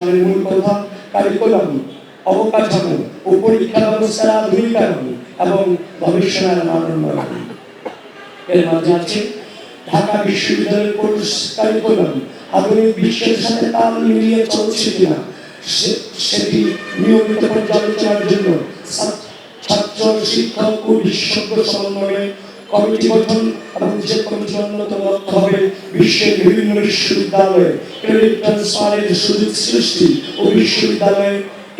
আমাদের মূল কথা কারিকুলাম অবকাঠামো ও পরীক্ষা ব্যবস্থার আধুনিকায়ন এবং গবেষণার মান এর মাঝে আছে ঢাকা বিশ্ববিদ্যালয়ের কোর্স কারিকুলাম আধুনিক বিশ্বের সাথে তাল মিলিয়ে চলছে কিনা সেটি নিয়মিত পর্যালোচনার জন্য ছাত্র- ছাত্র, শিক্ষক ও বিশেষজ্ঞ সমন্বয়ে কমিটি গঠন এবং যে কমিটির অন্যতম লক্ষ্য হবে বিশ্বের বিভিন্ন বিশ্ববিদ্যালয়ে ক্রেডিট ট্রান্সফারের সুযোগ সৃষ্টি ও বিশ্ববিদ্যালয়ে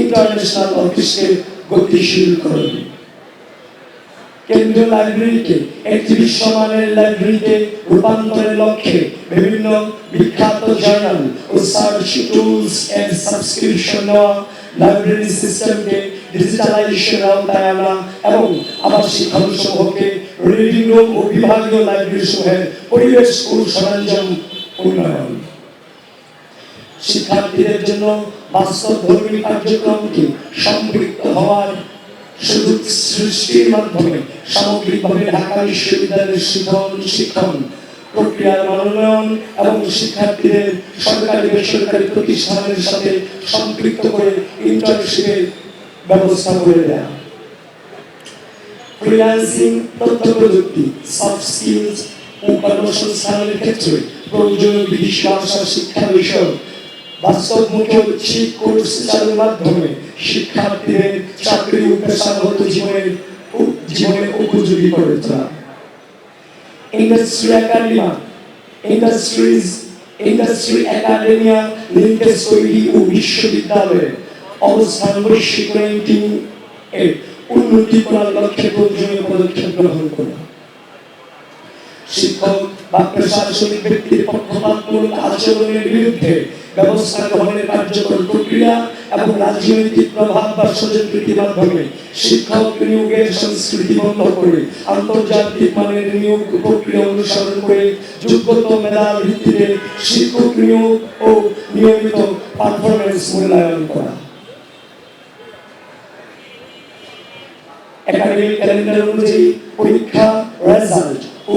ইন্টারন্যাশনাল অফিসকে গতিশীল করবে। কেন্দ্রীয় লাইব্রেরিকে একটি বিশ্বমানের লাইব্রেরিতে রূপান্তরের লক্ষ্যে বিভিন্ন বিখ্যাত জার্নাল ও সার্চ টুলস এন্ড সাবস্ক্রিপশন নেওয়া, লাইব্রেরি সিস্টেমকে ডিজিটালাইজেশনের আওতায় আনা এবং আবাসিক ভবনসমূহকে রুম ও বিভাগীয় লাইব্রেরি সমূহের পরিবেশ ও সরঞ্জাম উন্নয়ন। শিক্ষার্থীদের জন্য বাস্তব ধর্মী কার্যক্রমকে সম্পৃক্ত হওয়ার সুযোগ সৃষ্টির মাধ্যমে সামগ্রিকভাবে ঢাকা বিশ্ববিদ্যালয়ের শিক্ষণ শিক্ষণ প্রক্রিয়ার মনোনয়ন এবং শিক্ষার্থীদের সরকারি বেসরকারি প্রতিষ্ঠানের সাথে সম্পৃক্ত করে ইন্টার্নশিপের ব্যবস্থা করে দেয়। ফ্রিল্যান্সিং তথ্য প্রযুক্তি সফট স্কিলস ও কর্মসংস্থানের ক্ষেত্রে প্রয়োজনীয় বিদেশ ভাষা শিক্ষা বিষয় বাস্তবমুখী ঐচ্ছিক কোর্স চালুর মাধ্যমে শিক্ষার্থীদের চাকরি ও পেশাগত জীবনের জীবনে উপযোগী করে তোলা। Industry academia industries industry academia linkage তৈরি ও বিশ্ববিদ্যালয়ে অবস্থান বৈশ্বিক র্যাঙ্কিং এর উন্নতি করার লক্ষ্যে প্রয়োজনীয় পদক্ষেপ গ্রহণ করা। শিক্ষক বা প্রশাসনিক ব্যক্তির পক্ষপাতমূলক আচরণের বিরুদ্ধে ব্যবস্থা গ্রহণের কার্যকর প্রক্রিয়া এবং রাজনৈতিক প্রভাব বা স্বজনপ্রীতির মাধ্যমে শিক্ষক নিয়োগের সংস্কৃতি বন্ধ করে আন্তর্জাতিক মানের নিয়োগ প্রক্রিয়া অনুসরণ করে যোগ্যতা মেধার ভিত্তিতে শিক্ষক নিয়োগ ও নিয়মিত পারফরমেন্স মূল্যায়ন করা। একাডেমিক ক্যালেন্ডার অনুযায়ী পরীক্ষা রেজাল্ট ও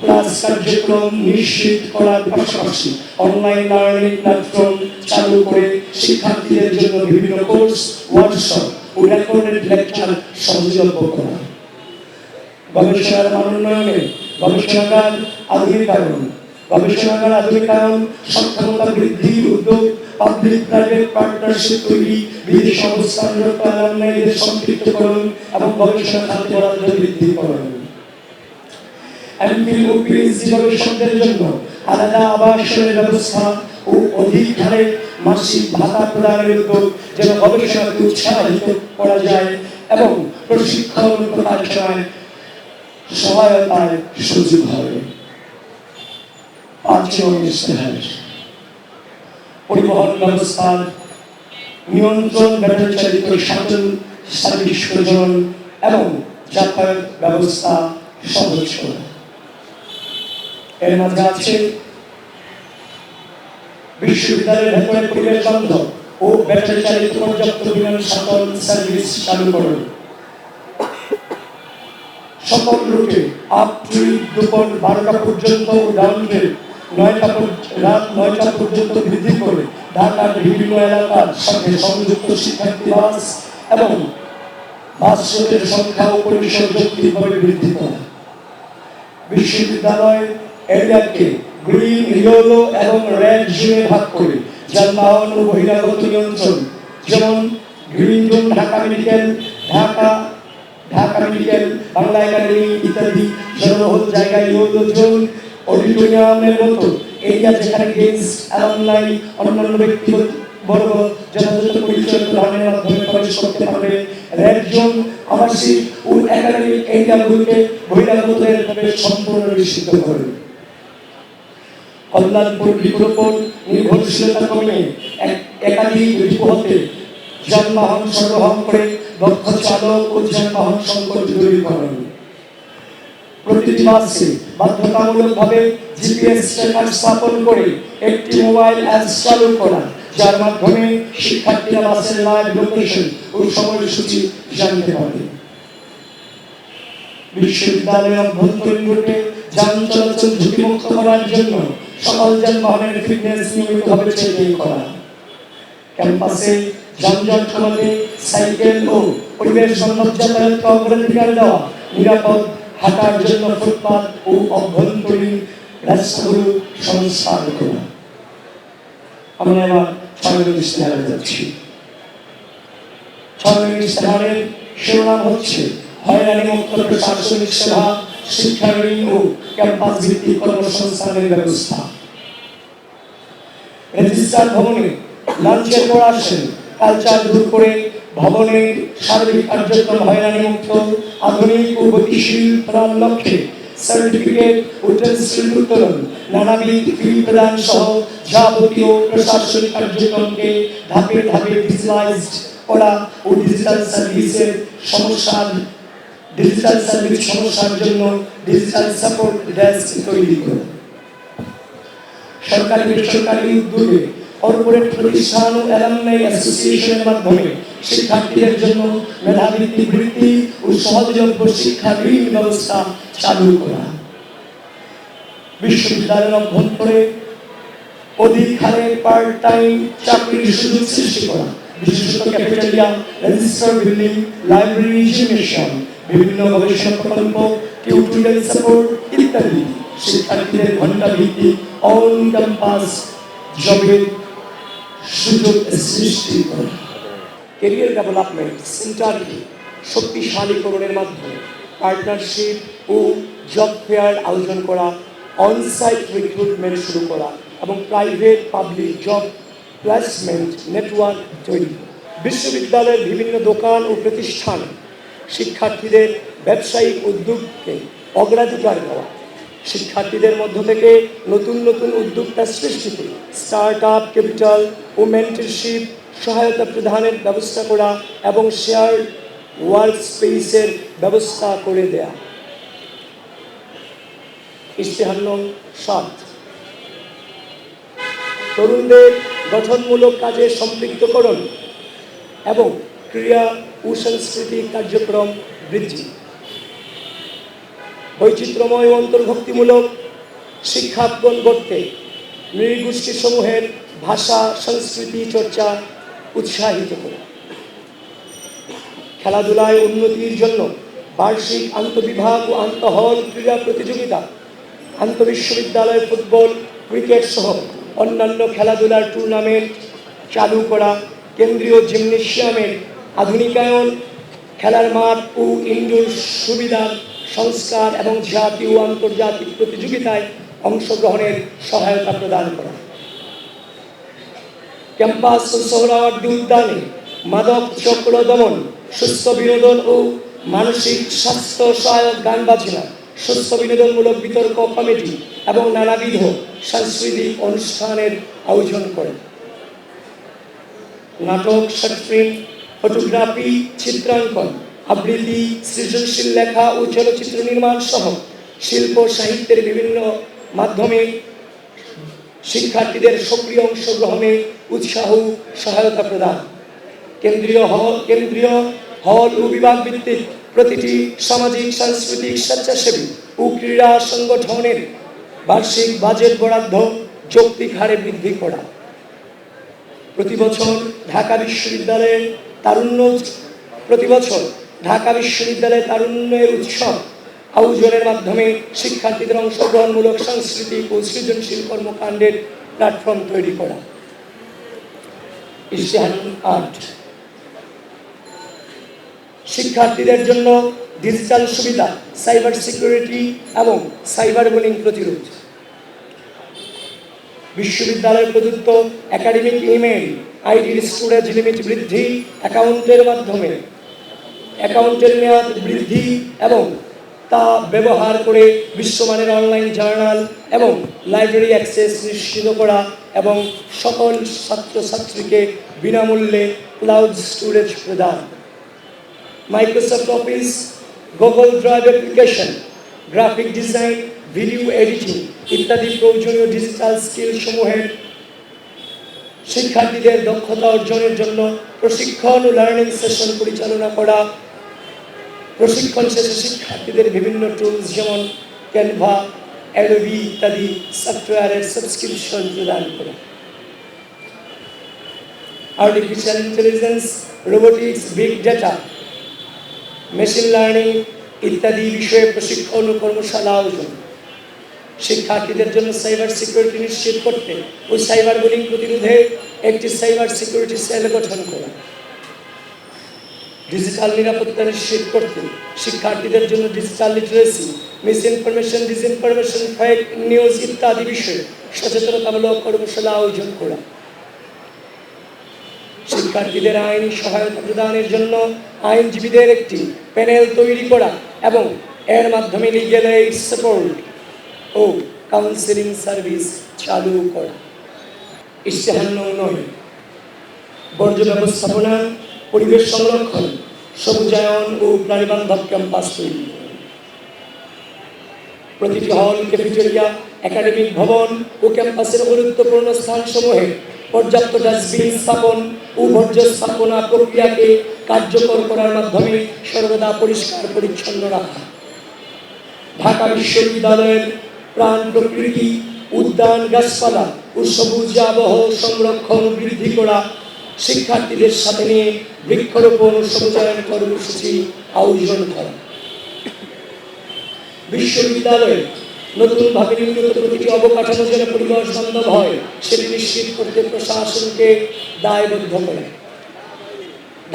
ক্লাস কার্যক্রম নিশ্চিত করার পাশাপাশি অনলাইন লার্নিং প্ল্যাটফর্ম চালু করে শিক্ষার্থীদের জন্য বিভিন্ন কোর্স ওয়ার্কশপ ও রেকর্ডেড লেকচার সহজলভ্য করা। গবেষণার মান উন্নয়নে গবেষণাগার আধুনিকায়ন। গবেষণাগার আধুনিকায়ন সক্ষমতা বৃদ্ধির উদ্যোগ পাবলিক প্রাইভেট পার্টনারশিপ তৈরি, বিদেশ অবস্থানরত অ্যালামনাইদের সম্পৃক্তকরণ এবং বরাদ্দ এমফিল ও জন্য আলাদা ব্যবস্থা ও মাসিক ভাতা প্রদানের উদ্যোগ যেন উৎসাহিত করা যায় এবং প্রশিক্ষণ প্রকাশনায় সহায়তায় সুযোগ হবে। পাঁচজন ইশতেহার পরিবহন ব্যবস্থার নিয়ন্ত্রণ ব্যাটারি চালিত শাটল সার্ভিস প্রচলন এবং যাতায়াত ব্যবস্থা সহজ করা। এর মাঝে আছে বিশ্ববিদ্যালয়ের ভেতরে পরিবেশ বান্ধব ও ব্যাটারি চালিত পর্যাপ্ত বিমান শাটল সার্ভিস চালু করুন। সকল রুটে আপ টু দুপুর বারোটা পর্যন্ত ও ডাউনডে নয়টা রাত নয়টা পর্যন্ত বৃদ্ধি করে ঢাকার বিভিন্ন এলাকার সাথে সংযুক্ত শিক্ষার্থী বাস এবং বাস স্রোতের সংখ্যা পরিসর যৌক্তিকভাবে বৃদ্ধি করা। বিশ্ববিদ্যালয় এরিয়াকে গ্রিন, ইয়েলো এবং রেড জোনে ভাগ করে যানবাহন ও বহিরাগত নিয়ন্ত্রণ যেমন green zone Dhaka Medical, Dhaka Dhaka Medical, Bangla Academy ইত্যাদি, জনবহুল জায়গায় ইয়েলো জোন অডিটোরিয়ামের মতো এরিয়া যেখানে গেস্ট অ্যালামনাই, অন্যান্য ব্যক্তিগত বর্গ যথাযথ পরিচয় প্রদানের মাধ্যমে প্রবেশ করতে পারবে। রেড জোন আবাসিক ও একাডেমিক সম্পূর্ণ করবে। কল্যাণপুর নির্ভরশীলতা এক- একাধিক যানবাহন করে দক্ষ চালক ও যানবাহন সংকট দূরীকরণ। প্রতিটি বাসে বাধ্যতামূলকভাবে জিপিএস ট্র্যাকার স্থাপন করে একটি মোবাইল অ্যাপ চালু করা, যার মাধ্যমে শিক্ষার্থীরা বাসের লাইভ লোকেশন ও সময়সূচি জানতে পারে। বিশ্ববিদ্যালয়ের অভ্যন্তরীণ রুটে যান চলাচল ঝুঁকিমুক্ত করার জন্য সকল যানবাহনের ফিটনেস নিয়মিতভাবে চেকিং করা। ক্যাম্পাসে যানজট কমাতে সাইকেল ও পরিবেশ বান্ধব অগ্রাধিকার দেওয়া, নিরাপদ হাঁটার জন্য ফুটপাত ও অভ্যন্তরীণ রাস্তাগুলো সংস্কার করা আমরা এবার ছয় যাচ্ছি। ছয় শিরোনাম হচ্ছে, হয়রানি মুক্ত প্রশাসনিক সেবা, শিক্ষা ঋণ ও ক্যাম্পাস ভিত্তিক কর্মসংস্থানের ব্যবস্থা। রেজিস্ট্রার ভবনে লাঞ্চের পর আসেন, কালচার দূর করে ভবনের সার্বিক কার্যক্রম হয়রানি মুক্ত, আধুনিক ও গতিশীল প্রাণ লক্ষ্যে সার্টিফিকেট উত্তোলন, নানাবিধ প্রদান সহ যাবতীয় প্রশাসনিক কার্যক্রমকে ধাপে ধাপে ডিজিটালাইজড করা ও ডিজিটাল সার্ভিসের সমস্যার ডিজিটাল সার্ভিস সমস্যার জন্য ডিজিটাল সাপোর্ট ডেস্ক তৈরি করা সরকারি বেসরকারি উদ্যোগে কর্পোরেট প্রতিষ্ঠান ও অ্যালামনাই অ্যাসোসিয়েশনের মাধ্যমে শিক্ষার্থীদের জন্য মেধাবৃত্তি বৃত্তি ও সহজলভ্য শিক্ষা ঋণ ব্যবস্থা চালু করা। বিশ্ববিদ্যালয়ের অভ্যন্তরে পার্ট টাইম চাকরির সুযোগ সৃষ্টি করা। বিশেষত রেজিস্টার বিল্ডিং লাইব্রেরি বিভিন্ন গবেষণা প্রকল্প টিউটোরিয়াল সাপোর্ট ইত্যাদি। শিক্ষার্থীদের ঘণ্টা ভিত্তিক অন ক্যাম্পাস জবের সুযোগ সৃষ্টি করা। কেরিয়ার ডেভেলপমেন্ট সেন্টারকে শক্তিশালীকরণের মাধ্যমে পার্টনারশিপ ও জব ফেয়ার আয়োজন করা অনসাইট রিক্রুটমেন্ট শুরু করা এবং private public job placement network তৈরি বিশ্ববিদ্যালয়ের বিভিন্ন দোকান ও প্রতিষ্ঠান শিক্ষার্থীদের ব্যবসায়িক উদ্যোগকে অগ্রাধিকার দেওয়া। শিক্ষার্থীদের মধ্য থেকে নতুন নতুন উদ্যোক্তা সৃষ্টি করে। স্টার্ট আপ ক্যাপিটাল ও মেন্টরশিপ সহায়তা প্রদানের ব্যবস্থা করা এবং শেয়ার ওয়ার্ক স্পেসের ব্যবস্থা করে দেয়া। ইশতেহার নং সাত। তরুণদের গঠনমূলক কাজে সম্পৃক্তকরণ এবং ক্রিয়া ও সাংস্কৃতিক কার্যক্রম বৃদ্ধি। বৈচিত্র্যময় অন্তর্ভুক্তিমূলক শিক্ষাঙ্গন করতে নৃগোষ্ঠী সমূহের ভাষা সংস্কৃতি চর্চা উৎসাহিত করে। খেলাধুলায় উন্নতির জন্য বার্ষিক আন্তবিভাগ ও আন্তঃহল ক্রীড়া প্রতিযোগিতা, আন্তঃবিশ্ববিদ্যালয় ফুটবল, ক্রিকেট সহ অন্যান্য খেলাধুলার টুর্নামেন্ট চালু করা কেন্দ্রীয় জিমনেশিয়ামের আধুনিকায়ন, খেলার মাঠ ও ইনডোর সুবিধা সংস্কার এবং জাতীয় আন্তর্জাতিক প্রতিযোগিতায় অংশগ্রহণের সহায়তা প্রদান করা। ক্যাম্পাস ও সোহরাওয়ার্দী উদ্যানে মাদক চক্র দমন, সুস্থ বিনোদন ও মানসিক স্বাস্থ্য সহায়ক গান বাজনা, সুস্থ বিনোদনমূলক বিতর্ক কমিটি এবং নানাবিধ সাংস্কৃতিক অনুষ্ঠানের আয়োজন করে। নাটক শর্ট ফিল্ম ফটোগ্রাফি, চিত্রাঙ্কন, আবৃত্তি, সৃজনশীল লেখা ও চলচ্চিত্র নির্মাণ সহ শিল্প সাহিত্যের বিভিন্ন মাধ্যমে শিক্ষার্থীদের সক্রিয় অংশগ্রহণে উৎসাহ, সহায়তা প্রদান। কেন্দ্রীয় হল কেন্দ্রীয় হল ও বিভাগ ভিত্তিক প্রতিটি সামাজিক, সাংস্কৃতিক স্বেচ্ছাসেবী ও ক্রীড়া সংগঠনের বার্ষিক বাজেট বরাদ্দ যৌক্তিক হারে বৃদ্ধি করা। প্রতি বছর ঢাকা বিশ্ববিদ্যালয়ের তারুণ্য প্রতি বছর ঢাকা বিশ্ববিদ্যালয়ের তারুণ্যের উৎসব আয়োজনের মাধ্যমে শিক্ষার্থীদের অংশগ্রহণমূলক সাংস্কৃতিক ও সৃজনশীল কর্মকাণ্ডের প্ল্যাটফর্ম তৈরি করা। আট শিক্ষার্থীদের জন্য ডিজিটাল সুবিধা, সাইবার সিকিউরিটি এবং সাইবার বুলিং প্রতিরোধ। বিশ্ববিদ্যালয় প্রদত্ত একাডেমিক ইমেল আইডির স্টোরেজ লিমিট বৃদ্ধি অ্যাকাউন্টের মাধ্যমে। অ্যাকাউন্টের মেয়াদ বৃদ্ধি এবং তা ব্যবহার করে বিশ্বমানের অনলাইন জার্নাল এবং লাইব্রেরি অ্যাক্সেস নিশ্চিত করা এবং সকল ছাত্রছাত্রীকে বিনামূল্যে ক্লাউড স্টোরেজ প্রদান। Microsoft Office, Google Drive application, graphic design, video editing ইত্যাদি প্রয়োজনীয় ডিজিটাল স্কিল সমূহের শিক্ষার্থীদের দক্ষতা অর্জনের জন্য প্রশিক্ষণ ও লার্নিং সেশন পরিচালনা করা প্রশিক্ষণ শেষে শিক্ষার্থীদের বিভিন্ন টুলস যেমন ক্যানভা অ্যাডোবি ইত্যাদি সফটওয়্যারের সাবস্ক্রিপশন প্রদান করে। Artificial intelligence robotics big data machine learning ইত্যাদি বিষয়ে প্রশিক্ষণ ও কর্মশালা আয়োজন। শিক্ষার্থীদের জন্য সাইবার সিকিউরিটি নিশ্চিত করতে ও সাইবার বুলিং প্রতিরোধে একটি সাইবার সিকিউরিটি সেল গঠন করা। ডিজিটাল নিরাপত্তা নিশ্চিত করতে শিক্ষার্থীদের জন্য digital literacy misinformation disinformation fake news ইত্যাদি বিষয়ে সচেতনতামূলক কর্মশালা আয়োজন করা। শিক্ষার্থীদের আইনি সহায়তা প্রদানের জন্য আইনজীবীদের একটি প্যানেল তৈরি করা এবং এর মাধ্যমে লিগেল এইড সাপোর্ট ও কাউন্সিলিং সার্ভিস চালু করা। ইশতেহার নয়। বর্জ্য ব্যবস্থাপনা পরিবেশ সংরক্ষণ, সবুজায়ন ও প্রাণীবান্ধব ক্যাম্পাস তৈরি। প্রতিটি হল ক্যাফেটেরিয়া একাডেমিক ভবন ও ক্যাম্পাসের গুরুত্বপূর্ণ স্থানসমূহে পর্যাপ্ত ডাস্টবিন স্থাপন ও বর্জ্য স্থাপনা প্রক্রিয়াকে কার্যকর করার মাধ্যমে সর্বদা পরিষ্কার পরিচ্ছন্ন রাখা। ঢাকা বিশ্ববিদ্যালয়ের প্রাণ প্রকৃতি, উদ্যান, গাছপালা ও সবুজ আবহ সংরক্ষণ বৃদ্ধি করা শিক্ষার্থীদের সাথে নিয়ে বৃক্ষরোপণ সবুজায়ন কর্মসূচি, আয়োজন করা। বিশ্ববিদ্যালয়ে নতুনভাবে নির্মিত প্রতিটি অবকাঠামো যেন পরিবেশ বান্ধব হয়, সেটি নিশ্চিত করতে প্রশাসনকে দায়বদ্ধ করে।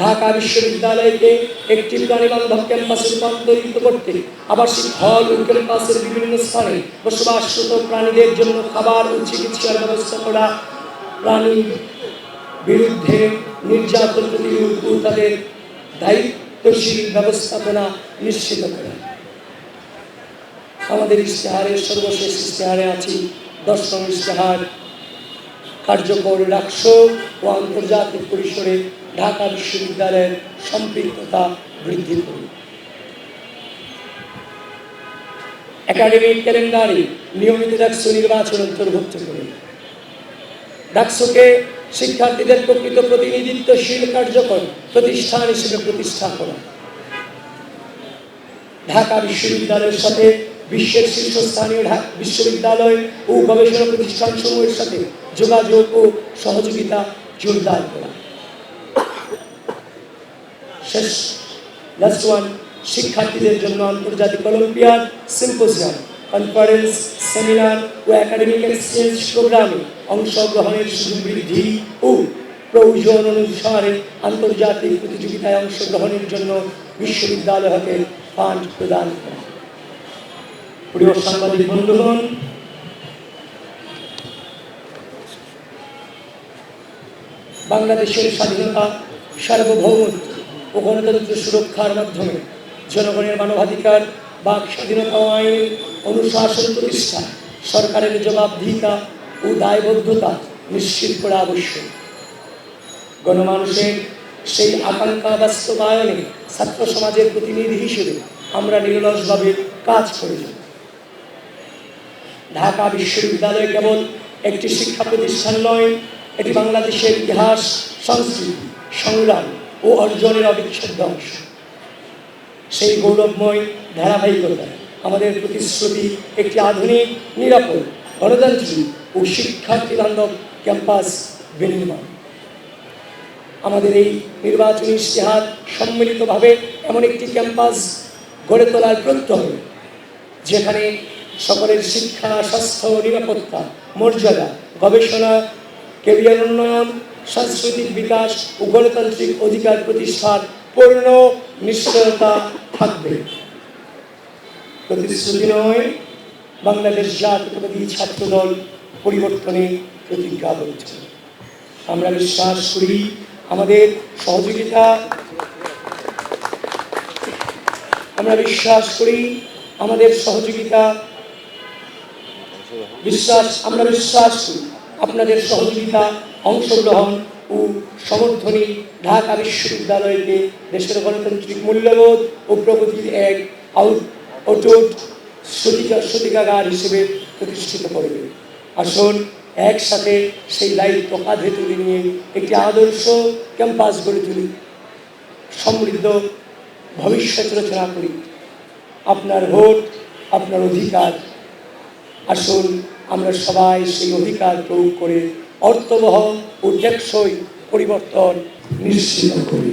ঢাকা বিশ্ববিদ্যালয়কে একটি প্রাণীবান্ধব ক্যাম্পাসে রূপান্তরিত করতে আবাসিক হল ও ক্যাম্পাসের বিভিন্ন স্থানে বসবাসরত প্রাণীদের জন্য খাবার ও চিকিৎসার ব্যবস্থা করা, প্রাণী বিরুদ্ধে নির্যাতন তাদের দায়িত্বশীল ব্যবস্থাপনা নিশ্চিত করা। আমাদের ইশতেহারের সর্বশেষ ইশতেহারে আছি দশম ইশতেহার। কার্যকর রাষ্ট্র ও আন্তর্জাতিক পরিসরে ঢাকা বিশ্ববিদ্যালয়ের সম্পৃক্ততা বৃদ্ধি করুন। একাডেমিক ক্যালেন্ডারে নিয়মিত ডাকসু নির্বাচন অন্তর্ভুক্ত করুন। ডাকসুকে শিক্ষার্থীদের প্রকৃত প্রতিনিধিত্বশীল কার্যকর প্রতিষ্ঠান হিসেবে প্রতিষ্ঠা করা। ঢাকা বিশ্ববিদ্যালয়ের সাথে বিশ্বের শীর্ষস্থানীয় বিশ্ববিদ্যালয় ও গবেষণা প্রতিষ্ঠানসমূহের সাথে যোগাযোগ ও সহযোগিতা জোরদার করা। শেষ লাস্ট ওয়ান শিক্ষার্থীদের জন্য আন্তর্জাতিক অলিম্পিয়াড সিম্পোজিয়াম। কনফারেন্স সেমিনার ও একাডেমিক এক্সচেঞ্জ প্রোগ্রামে অংশগ্রহণের সুযোগ বৃদ্ধি ও প্রয়োজন অনুসারে আন্তর্জাতিক প্রতিযোগিতায় অংশগ্রহণের জন্য বিশ্ববিদ্যালয় হতে ফান্ড প্রদান প্রিয় সাংবাদিক বন্ধুগণ, বাংলাদেশের স্বাধীনতা, সার্বভৌমত্ব ও গণতন্ত্র সুরক্ষার মাধ্যমে জনগণের মানবাধিকার, বাক স্বাধীনতা আইন অনুশাসন প্রতিষ্ঠা, সরকারের জবাবদিহিতা ও দায়বদ্ধতা নিশ্চিত করা আবশ্যক। গণমানুষের সেই আকাঙ্ক্ষা বাস্তবায়নে ছাত্র সমাজের প্রতিনিধি হিসেবে আমরা নিরলসভাবে কাজ করে যাব। ঢাকা বিশ্ববিদ্যালয় কেবল একটি শিক্ষা প্রতিষ্ঠান নয়, এটি বাংলাদেশের ইতিহাস, সংস্কৃতি, সংগ্রাম ও অর্জনের অবিচ্ছেদ্য অংশ। সেই গৌরবময় ধারাবাহিকতা আমাদের প্রতিশ্রুতি একটি আধুনিক, নিরাপদ গণতান্ত্রিক ও শিক্ষার্থী বান্ধব ক্যাম্পাস বিনির্মাণ। আমাদের এই নির্বাচনী ইশতেহার সম্মিলিতভাবে এমন একটি ক্যাম্পাস গড়ে তোলার প্রত্যয়, যেখানে সকলের শিক্ষা, স্বাস্থ্য, নিরাপত্তা, মর্যাদা, গবেষণা, কেরিয়ার উন্নয়ন, সাংস্কৃতিক বিকাশ ও গণতান্ত্রিক অধিকার প্রতিষ্ঠার পূর্ণ নিশ্চয়তা থাকবে। প্রতিশ্রুতি নয়, বাংলাদেশ জাতীয়তাবাদী ছাত্র দল পরিবর্তনে প্রতিজ্ঞাবদ্ধ আমরা বিশ্বাস করি আমাদের সহযোগিতা, আমরা বিশ্বাস করি আমাদের সহযোগিতা, বিশ্বাস, আমরা বিশ্বাস করি আপনাদের সহযোগিতা, অংশগ্রহণ ও সমর্থনে ঢাকা বিশ্ববিদ্যালয়কে দেশের গণতান্ত্রিক মূল্যবোধ ও প্রগতির এক আউট অটুট সতিকা, সতিকাগার হিসেবে প্রতিষ্ঠিত করবে। আসুন, একসাথে সেই দায়িত্ব কাঁধে তুলে নিয়ে একটি আদর্শ ক্যাম্পাস গড়ে তুলি। সমৃদ্ধ ভবিষ্যৎ রচনা করি। আপনার ভোট, আপনার অধিকার। আসুন, আমরা সবাই সেই অধিকার প্রয়োগ করে অর্থবহ ও টেকসই পরিবর্তন নিশ্চিত করি।